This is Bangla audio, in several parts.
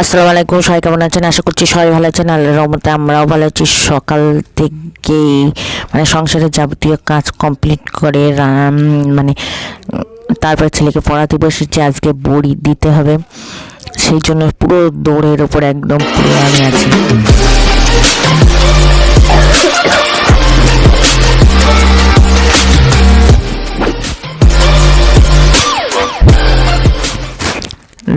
আসসালামু আলাইকুম, সবাই কেমন আছেন? আশা করছি সবাই ভালো আছেন। আল্লাহ রহমতে আমরাও ভালো আছি। সকাল থেকেই মানে সংসারের যাবতীয় কাজ কমপ্লিট করে মানে তারপরে ছেলেকে পড়াতে বসেছি। আজকে বড়ি দিতে হবে। সেই জন্য পুরো দৌড়ের ওপর একদম পুরো আমি আছি।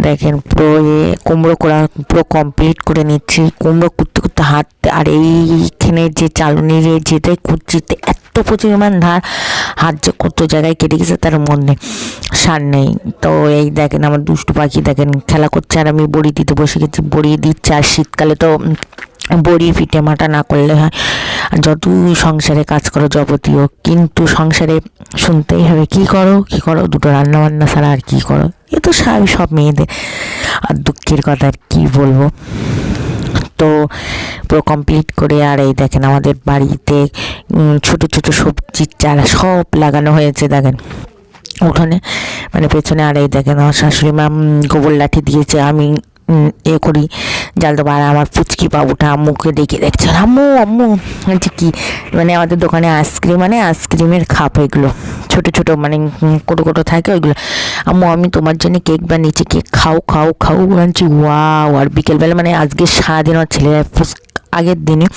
দেখেন, পুরো এ কুমড়ো করা, পুরো কমপ্লিট করে নিচ্ছি। কুমড়ো করতে করতে হাঁটতে, আর এইখানে যে চালনির যেতে কুচিতে এত পরিমাণ ধার হাত যে কত জায়গায় কেটে গেছে তার মধ্যে সার নেই। তো এই দেখেন আমার দুষ্টু পাখি দেখেন খেলা করছে আর আমি বড়ি দিতে বসে গেছি, বড়ি দিচ্ছে আর শীতকালে তো বড়ি পিঠে মাটা না করলে হয়। আর যতই সংসারে কাজ করো যাবতীয়, কিন্তু সংসারে শুনতেই হবে কি করো কি করো, দুটো রান্না বান্না ছাড়া আর কি করো? এ তো স্বাভাবিক সব মেয়েদের। আর দুঃখের কথা আর কি বলব? তো পুরো কমপ্লিট করে আর এই দেখেন আমাদের বাড়িতে ছোট ছোট সবজির চারা সব লাগানো হয়েছে, দেখেন। উঠোনে মানে পেছনে আর এই দেখেন আমার শাশুড়ি মা গোবর লাঠি দিয়েছে, আমি এ করি, জাল দেবো, আর আমার পুচকি বাবুটা আম্মুকে ডেকে দেখছে, আম্মু আম্মু। বলছি, কি? মানে আমাদের দোকানে আইসক্রিম মানে আইসক্রিমের খাপ এগুলো, ছোট ছোট মানে কোটো কোটো থাকে ওইগুলো। আম্মু, আমি তোমার জন্য কেক বানিয়েছি, কেক খাও খাও খাও। বলছি, ওয়াও। আর বিকেলবেলা মানে আজকে সারাদিন আমার ছেলে আগের দিনে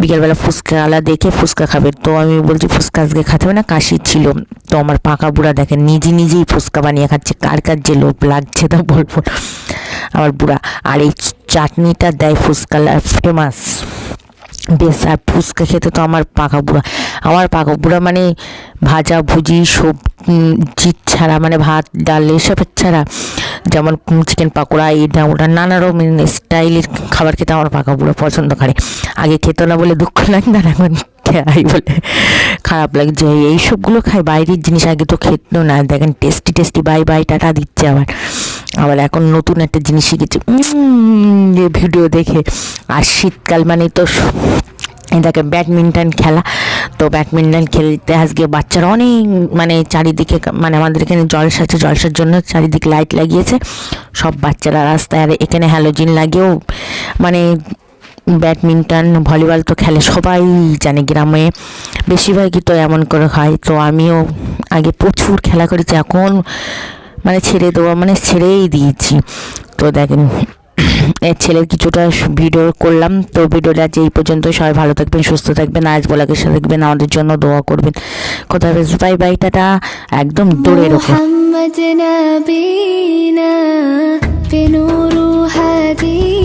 বিকেলবেলা ফুচকাওয়ালা দেখে ফুচকা খাবে। তো আমি বলছি, ফুচকা আজকে খাতে হবে না, কাশি ছিল। তো আমার পাকা বুড়া দেখে নিজে নিজেই ফুচকা বানিয়ে খাচ্ছে। কার কার যে লোভ লাগছে তা বলব। আমার বুড়া, আর এই চাটনিটা দেয় ফুচকা ফেমাস বেশ, আর ফুচকা খেতে তো আমার পাকা বুড়া। আমার পাকা বুড়া মানে ভাজা, ভুজি সবজি ছাড়া মানে ভাত, ডাল, এসবের ছাড়া। যেমন চিকেন পাকোড়া এটা ওটা নানা রকম স্টাইলের খাবার খেতে আমার পাকা বুড়ো পছন্দ করে। আগে খেতো না বলে দুঃখ লাগতো না এখন খাই বলে। খারাপ লাগছে এই সবগুলো খাই, বাইরের জিনিস আগে তো খেতো না। দেখেন tasty tasty bye bye tata দিচ্ছে আবার। আবার এখন নতুন একটা জিনিস শিখেছি। ভিডিও দেখে। আর শীতকাল মানে তো এটাকে ব্যাডমিন্টন খেলা। তো ব্যাডমিন্টন খেলতে আজকে বাচ্চারা অনেক মানে চারিদিকে মানে আমাদের এখানে জলসা আছে জলসার জন্য চারিদিকে লাইট লাগিয়েছে। সব বাচ্চারা রাস্তায়, আর এখানে হ্যালোজিন লাগেও। মানে ব্যাডমিন্টন, ভলিবল তো খেলে সবাই জানে গ্রামে। বেশিরভাগই তো এমন করে হয়। তো আমিও আগে প্রচুর খেলা করেছি। এখন মানে ছেড়ে দেওয়া মানে ছেড়েই দিয়েছি তো দেখেন এর ছেলের কিছুটা ভিডিও করলাম তো ভিডিওটা আজ এই পর্যন্ত সবাই ভালো থাকবেন সুস্থ থাকবেন আজ বলাকে সাথে থাকবেন আমাদের জন্য দোয়া করবেন কোথায় বাই বাই টাটা একদম দৌড়ের ওপর محمد نبينا بنور هدينا